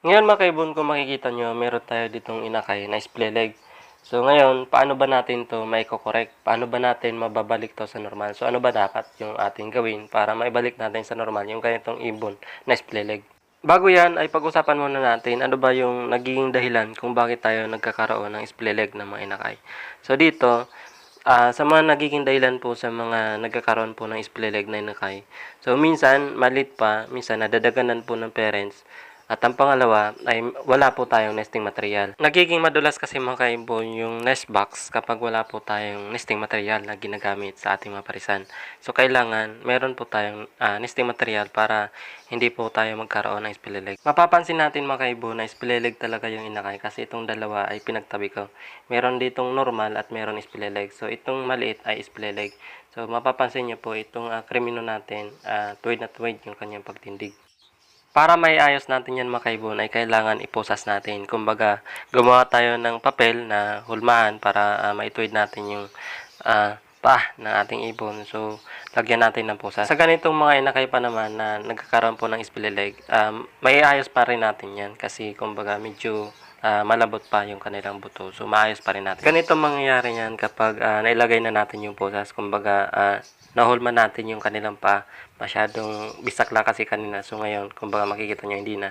Ngayon mga kaibon, kung makikita nyo, meron tayo ditong inakay na split leg. So ngayon, paano ba natin to may correct Paano ba natin mababalik to sa normal? So ano ba dapat yung ating gawin para maibalik natin sa normal yung ganitong ibon na split leg? Bago yan, ay pag-usapan muna natin ano ba yung nagiging dahilan kung bakit tayo nagkakaroon ng split leg ng mga inakay. So dito, Ah, sa mga nagiging dahilan po sa mga nagkakaroon po ng split leg na inakay. So, minsan, malit pa, minsan, nadadaganan po ng parents. At ang pangalawa ay wala po tayong nesting material. Nagiging madulas kasi mga kaibo yung nest box kapag wala po tayong nesting material na ginagamit sa ating mga parisan. So, kailangan meron po tayong ah, nesting material para hindi po tayo magkaroon ng split leg. Mapapansin natin mga kaibo na split leg talaga yung inakay kasi itong dalawa ay pinagtabi ko. Meron ditong normal at meron split leg. So, itong maliit ay split leg. So, mapapansin nyo po itong uh, krimino natin, uh, tuwid na tuwid yung kanyang pagtindig. Para may ayos natin yan mga kaibon ay kailangan iposas natin. Kumbaga, gumawa tayo ng papel na hulmaan para uh, maituwid natin yung uh, pa ng ating ibon. So, lagyan natin ng posas. Sa ganitong mga inakay pa naman na nagkakaroon po ng spilileg, um, may ayos pa rin natin yan kasi kumbaga medyo uh, malabot pa yung kanilang buto. So, maayos pa rin natin. Ganito mangyayari yan kapag uh, nailagay na natin yung posas. Kumbaga, uh, nahulma natin yung kanilang pa. Masyadong bisak lang kasi kanina. So, ngayon, kumbaga makikita nyo, hindi na.